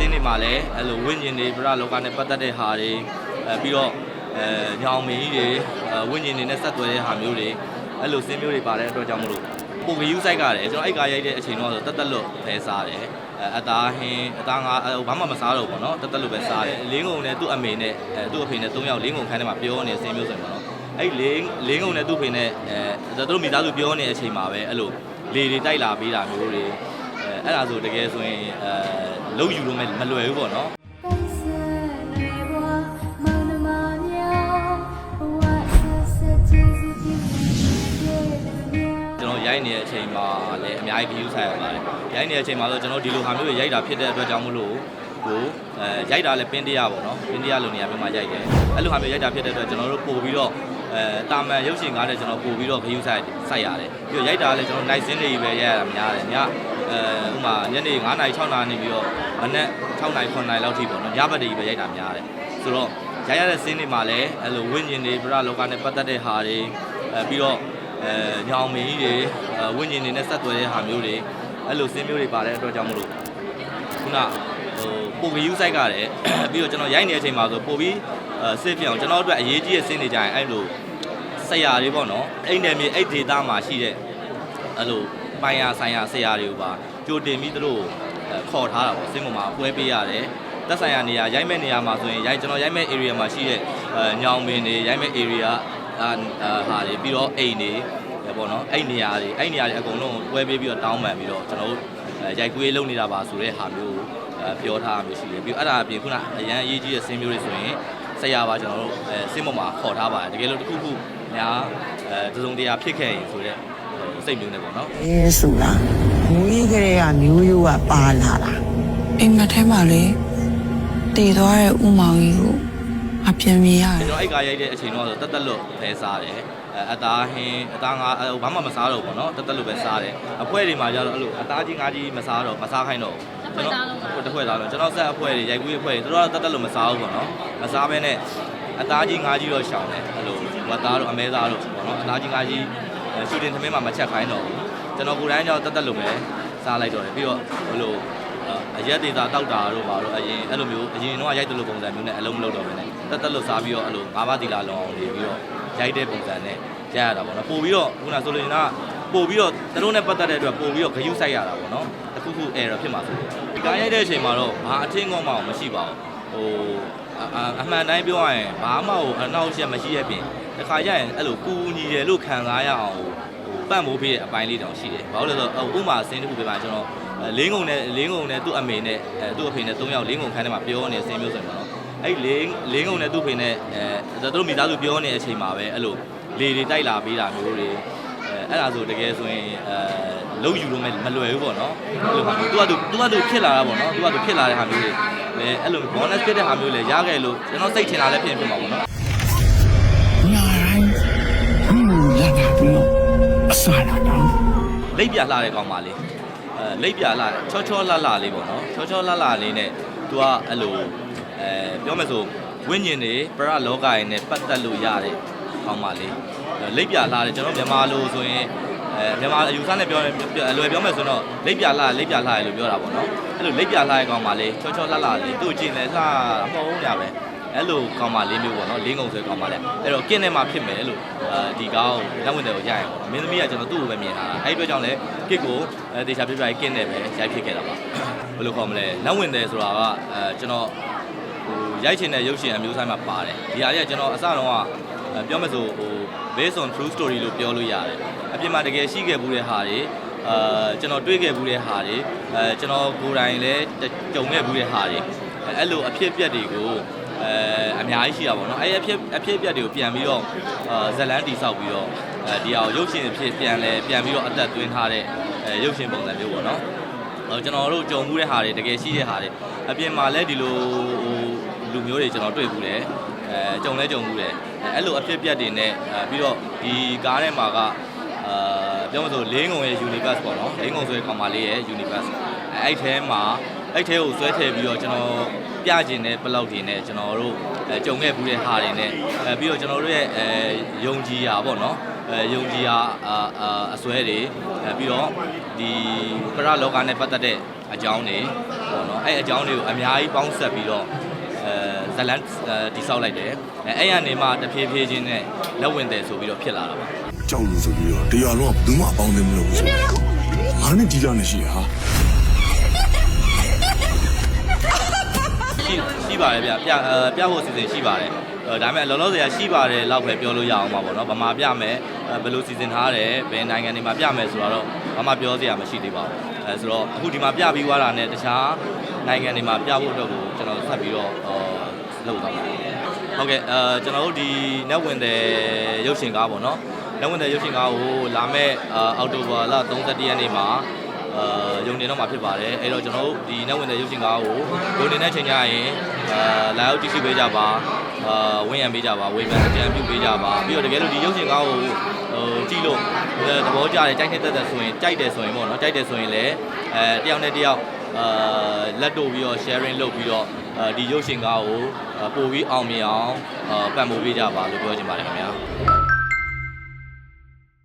င်းတွေမှာလည်းအဲ့လိုဝိညာဉ်တွေပရလောကနဲ့ပတ်သက်တဲ့ဟာတွေအဲပြီးတော့အဲညောင်မင်းကြီးတွေအဲဝိညာဉ်တွေနဲ့ဆက်သွယ်တဲ့ဟာမျိုးတွေအဲ့လိုစင်းမျိုးတွေပါတဲ့အတွက်ကြောင့်မလို့ပိုကယူဆိုင်ကတယ်ကျွန်တော်အဲ့ကားရိုက်တဲ့အချိန်တော့ဆိုတက်တက်လွတ်ပဲစားတယ်အဲအသားဟင်းအသားငါဘာမှမစားတော့ဘူးเนาะတက်တက်လွတ်ပဲစားတယ်လင်းကုန်နဲ့သူ့အမေနဲ့အဲသူ့အဖေနဲ့၃ယောက်လင်းကုန်ခန်းထဲမှာပြောနေစင်းမျိုးဆိုရင်ပေါ့နော်အဲ့လင်းလင်းကုန်နဲ့သူ့ဖေနဲ့အဲသူတို့မိသားစုပြောနေတဲ့အချိန်မှာပဲအဲ့လိုလေတွေတိုက်လာပေးတာမျိုးတွေအဲအဲ့ဒါဆိုတကယ်ဆိုရင်အဲ လုံးယူလို့မလွယ်ဘူးပေါ့နော်ပိတ်ဆက်နေဘွားမောင်နှမများဘဝဆက်ဆက်ကျေးဇူးပြုရဲ့များကျွန်တော်ရိုက်နေတဲ့အချိန်မှာလည်းအများကြီး view ဆိုင်ရပါတယ်ရိုက်နေတဲ့အချိန်မှာဆိုကျွန်တော်ဒီလိုဟာမျိုးတွေရိုက်တာဖြစ်တဲ့အတွက်ကြောင့်မလို့ကိုအဲရိုက်တာလည်းပင်းတရားပေါ့နော်ပင်းတရားလိုနေရာမျိုးမှာရိုက်တယ်အဲ့လိုဟာမျိုးရိုက်တာဖြစ်တဲ့အတွက်ကျွန်တော်တို့ပို့ပြီးတော့ အဲတာမန်ရုပ်ရှင်ကားတဲ့ကျွန်တော်ပို့ပြီးတော့ view ဆိုင်စိုက်ရတယ်ပြီးတော့ရိုက်တာလည်းကျွန်တော် night scene တွေပဲရိုက်ရတာများတယ်ညအဲဥမာညနေ9:00နာရီ6:00နာရီနေပြီးတော့မနက်6:00နာရီ9:00နာရီလောက်ထိပေါ့နော်ညဘက်တွေပဲရိုက်တာများတယ်ဆိုတော့ရိုက်ရတဲ့ scene တွေမှာလည်းအဲ့လိုဝိညာဉ်တွေပရလောကနဲ့ပတ်သက်တဲ့ဟာတွေအဲပြီးတော့အဲညောင်မင်းကြီးတွေအဲဝိညာဉ်တွေနဲ့ဆက်သွယ်တဲ့ဟာမျိုးတွေအဲ့လိုစင်းမျိုးတွေပါတဲ့အတွက်ကြောင့်မလို့ခုနဟိုပိုကယူဆိုင်ကတယ်ပြီးတော့ကျွန်တော်ရိုက်နေတဲ့အချိန်မှာဆိုပိုပြီး အဲစစ်ပြောင်ကျွန်တော်တို့အတွက်အရေးကြီးတဲ့စင်းတွေကြရင်အဲ့လိုဆရာတွေပေါ့နော်အဲ့နယ်မြေအဲ့ဒေတာမှာရှိတဲ့အဲ့လိုပိုင်ရဆိုင်ရဆရာတွေကိုပါကြိုတင်ပြီးသူတို့ခေါ်ထားတာပေါ့စင်းပေါ်မှာအပွဲပေးရတယ်သက်ဆိုင်ရာနေရာရိုက်မဲ့နေရာမှာဆိုရင်ရိုက်ကျွန်တော်ရိုက်မဲ့ area မှာရှိတဲ့အဲညောင်ပင်တွေရိုက်မဲ့ area အာဟာတွေပြီးတော့အိမ်တွေပေါ့နော်အဲ့နေရာတွေအဲ့နေရာတွေအကုန်လုံးပွဲပေးပြီးတော့တောင်းပန်ပြီးတော့ကျွန်တော်တို့ရိုက်ကွေးလုပ်နေတာပါဆိုတဲ့ဟာမျိုးပြောထားတာမျိုးရှိတယ်ပြီးတော့အဲ့ဒါအပြင်ခုနအရန်အရေးကြီးတဲ့စင်းမျိုးတွေဆိုရင် ဆရာပါကျွန်တော်တို့အဲစင်းပေါ်မှာခေါ်ထားပါတယ်တကယ်လို့တစ်ခုခုများအဲတစုံတရာဖြစ်ခဲ့ရင်ဆိုတော့စိတ်မျိုးနဲ့ပေါ့နော်အဲဆိုတာမွေးကလေးကမျိုးရိုးကပါလာတာအိမ်မထဲမှာလေတည်သွားတဲ့ဥမောင်ကြီးကိုမပြန်မြင်ရတယ်ကျွန်တော်အိတ်ကရိုက်တဲ့အချိန်တော့တတ်တတ်လို့လဲစားတယ်အသားဟင်းအသားငါဘာမှမစားတော့ဘူးပေါ့နော်တတ်တတ်လို့ပဲစားတယ်အဖွဲတွေမှာကျတော့အဲ့လိုအသားကြီးငါးကြီးမစားတော့မစားခိုင်းတော့ဘူး ဖွဲ့သားလုံးလားဟိုတစ်ဖွဲ့သားလုံးကျွန်တော်ဆက်အဖွဲ့တွေရိုက်ကူးအဖွဲ့တွေသူတို့ကတက်တက်လို့မစားဘူးပေါ့နော်မစားဘဲနဲ့အသားကြီးငါးကြီးတော့ရှောင်တယ်အဲ့လိုဝက်သားတို့အမဲသားတို့ပေါ့နော်အသားကြီးငါးကြီးရှူတင်သမင်းမှာမချက်ခိုင်းတော့ဘူးကျွန်တော်ကိုယ်တိုင်ကြောင့်တက်တက်လို့ပဲစားလိုက်တော့တယ်ပြီးတော့ဟိုလိုအရက်ဒေတာတောက်တာတို့ပါတော့အရင်အဲ့လိုမျိုးအရင်တော့ရိုက်တယ်လို့ပုံစံမျိုးနဲ့အလုံးမလုပ်တော့ဘဲနဲ့တက်တက်လို့စားပြီးတော့အဲ့လိုငါးပါးတီလာလောင်းအောင်နေပြီးတော့ရိုက်တဲ့ပုံစံနဲ့ကြားရတာပေါ့နော်ပို့ပြီးတော့ခုနဆိုလိုရင်က ပို့ပြီးတော့သူတို့နဲ့ပတ်သက်တဲ့အတွက်ပို့ပြီးတော့ဂယုစိုက်ရတာပေါ့နော်တခုခု error ဖြစ်မှာဆိုဒီကားရိုက်တဲ့အချိန်မှာတော့ဘာအထင်ကောင်းမှမရှိပါဘူးဟိုအမှန်တိုင်းပြောရရင်ဘာမှဟိုအနောက်ရှက်မရှိရဲ့ပြင်တခါကျရင်အဲ့လိုကူညီတယ်လို့ခံစားရအောင်ဟိုပန့်မိုးပေးတဲ့အပိုင်းလေးတောင်ရှိတယ်ဘာလို့လဲဆိုတော့ဥမာစင်းတစ်ခုပြပါကျွန်တော်လင်းကုန်နဲ့လင်းကုန်နဲ့သူ့အမေနဲ့အဲသူ့အဖေနဲ့၃ယောက်လင်းကုန်ခန်းထဲမှာပြောနေစင်းမျိုးဆိုရင်ပေါ့နော်အဲ့လင်းလင်းကုန်နဲ့သူ့ဖေနဲ့အဲသူတို့မိသားစုပြောနေတဲ့အချိန်မှာပဲအဲ့လိုလေတွေတိုက်လာပေးတာမျိုးတွေ အဲအဲ့ဒါဆိုတကယ်ဆိုရင်အဲလုံးယူလို့မလွယ်ဘူးပေါ့နော်အဲ့လိုဟာမျိုး तू က तू तू က तू ဖြစ်လာတာပေါ့နော် तू က तू ဖြစ်လာတဲ့ဟာမျိုးတွေအဲအဲ့လို bonus ဖြစ်တဲ့ဟာမျိုးတွေရခဲ့လို့ကျွန်တော်စိတ်ထင်တာလည်းဖြစ်ဖြစ်မှာပေါ့နော် ညာတိုင်းဟင်းလာတာပြီးတော့အစားလာတော့ လိပ်ပြလှတဲ့ကောင်ပါလေအဲလိပ်ပြလှတယ်ချောချောလှလှလေးပေါ့နော်ချောချောလှလှလေးနဲ့ तू ကအဲ့လိုအဲပြောမယ်ဆိုဝိညာဉ်တွေပရလောကရဲ့နဲ့ပတ်သက်လို့ရတဲ့ကောင်ပါလေ လိပ်ပြလှတယ်ကျွန်တော်မြန်မာလိုဆိုရင်အဲမြန်မာအယူဆနဲ့ပြောအလွယ်ပြောမယ်ဆိုတော့လိပ်ပြလှလိပ်ပြလှရလို့ပြောတာပေါ့နော်အဲ့လိုလိပ်ပြလှတဲ့ကောင်ပါလေချောချောလှလှလေးသူ့ကျင်လဲလှမဟုတ်ဘူးညာပဲအဲ့လိုကောင်မလေးမျိုးပေါ့နော်လေးငုံဆွဲကောင်မလေးအဲ့တော့ကင်းထဲမှာဖြစ်မယ်လို့အဲဒီကောင်လက်ဝင်တယ်ကိုရရင်ပေါ့နော်မင်းသမီးကကျွန်တော်သူ့ကိုပဲမြင်တာအဲ့ဒီအတွက်ကြောင့်လဲကစ်ကိုအဲတေချာပြပြကင်းတယ်ပဲရိုက်ဖြစ်ခဲ့တာပါဘယ်လိုခေါ်မလဲလက်ဝင်တယ်ဆိုတာကအဲကျွန်တော်ဟိုရိုက်ချင်တဲ့ရုပ်ရှင်အမျိုးဆိုင်မှာပါတယ်ဒီဟာလေးကကျွန်တော်အစတုန်းက ပြောမယ်ဆိုဟို based on true story လို့ပြောလို့ရတယ်အပြင်မှာတကယ်ရှိခဲ့ဘူးတဲ့ဟာတွေအာကျွန်တော်တွေ့ခဲ့ဘူးတဲ့ဟာတွေအဲကျွန်တော်ကိုယ်တိုင်လည်းကြုံခဲ့ဘူးတဲ့ဟာတွေအဲ့လိုအဖြစ်အပျက်တွေကိုအဲအများကြီးရှိတာပေါ့နော်အဲ့အဖြစ်အဖြစ်အပျက်တွေကိုပြန်ပြီးတော့အာဇလန်းတိဆောက်ပြီးတော့အဲဒီအောင်ရုပ်ရှင်အဖြစ်ပြန်လဲပြန်ပြီးတော့အသက်သွင်းထားတဲ့အဲရုပ်ရှင်ပုံစံမျိုးပေါ့နော်ဟိုကျွန်တော်တို့ကြုံမှုတဲ့ဟာတွေတကယ်ရှိတဲ့ဟာတွေအပြင်မှာလည်းဒီလိုဟိုလူမျိုးတွေကျွန်တော်တွေ့ဘူးတယ် အဲကြုံလဲကြုံဘူးတယ်အဲ့လိုအဖြစ်အပျက်တွေနဲ့အဲပြီးတော့ဒီကားထဲမှာကအာပြောမလို့လင်းငုံရဲ့ universe ပေါ့နော်လင်းငုံဆိုတဲ့ကောင်မလေးရဲ့ universe အဲ့ထဲမှာအဲ့ထဲကိုဆွဲထည့်ပြီးတော့ကျွန်တော်ပြကျင်တဲ့ဘလောက်တွေနဲ့ကျွန်တော်တို့အဲကြုံခဲ့ဘူးတဲ့ဟာတွေနဲ့အဲပြီးတော့ကျွန်တော်တို့ရဲ့အဲယုံကြည်ရာပေါ့နော်အဲယုံကြည်ရာအာအာအစွဲတွေအဲပြီးတော့ဒီပရလောကနဲ့ပတ်သက်တဲ့အကြောင်းတွေပေါ့နော်အဲ့အကြောင်းတွေကိုအများကြီးပေါင်းဆက်ပြီးတော့ အဲဇလန်တိဆောက်လိုက်တယ်အဲအဲ့ရနေမှတဖြည်းဖြည်းချင်းနဲ့လက်ဝင်တယ်ဆိုပြီးတော့ဖြစ်လာတာပါကြောက်လို့ဆိုပြီးတော့တရားလုံးကဘယ်သူမှအပေါင်းအသင်းမလုပ်ဘူးဆိုတော့ငါနဲ့ကြီးကြနေရှိဟာရှိရှိပါတယ်ဗျပြအဲပြဖို့အစီအစဉ်ရှိပါတယ်အဲဒါပေမဲ့လောလောဆယ်ကရှိပါတယ်လောက်ပဲပြောလို့ရအောင်ပါပေါ့နော်ဗမာပြမယ်အဲ ဘယ်လိုစီစဉ်ထားတယ်ဘယ်နိုင်ငံတွေမှာပြမယ်ဆိုတော့ဘာမှပြောစရာမရှိသေးပါဘူးအဲဆိုတော့အခုဒီမှာပြပြီးသွားတာနဲ့တခြားနိုင်ငံတွေမှာပြဖို့အတွက်ကိုကျွန်တော်ဆက်ပြီးတော့အော်လုပ်သွားပါမယ်ဟုတ်ကဲ့အဲကျွန်တော်တို့ဒီ net ဝင်တဲ့ရုပ်ရှင်ကားပေါ့နော် net ဝင်တဲ့ရုပ်ရှင်ကားကိုလာမဲ့အောက်တိုဘာလ31ရက်နေ့မှာအာရုံတင်တော့မှာဖြစ်ပါတယ်အဲ့တော့ကျွန်တော်တို့ဒီ net ဝင်တဲ့ရုပ်ရှင်ကားကိုရုံတင်တဲ့ချိန်ကျရင်အာလာရောက်ကြည့်ရှုပေးကြပါ အာဝင်းရံပေးကြပါဝေဖန်အကြံပြုပေးကြပါပြီးတော့တကယ်လို့ဒီရုပ်ရှင်ကားကိုဟိုကြည့်လို့အဲသဘောကျတယ်ကြိုက်တဲ့သက်သက်ဆိုရင်ကြိုက်တယ်ဆိုရင်ပေါ့နော်ကြိုက်တယ်ဆိုရင်လည်းအဲတယောက်နဲ့တယောက်အာလက်တို့ပြီးတော့ sharing လုပ်ပြီးတော့အာဒီရုပ်ရှင်ကားကိုအာပို့ပြီးအောင်မြင်အောင်အာပတ်မိုးပေးကြပါလို့ပြောချင်ပါတယ်ခင်ဗျာ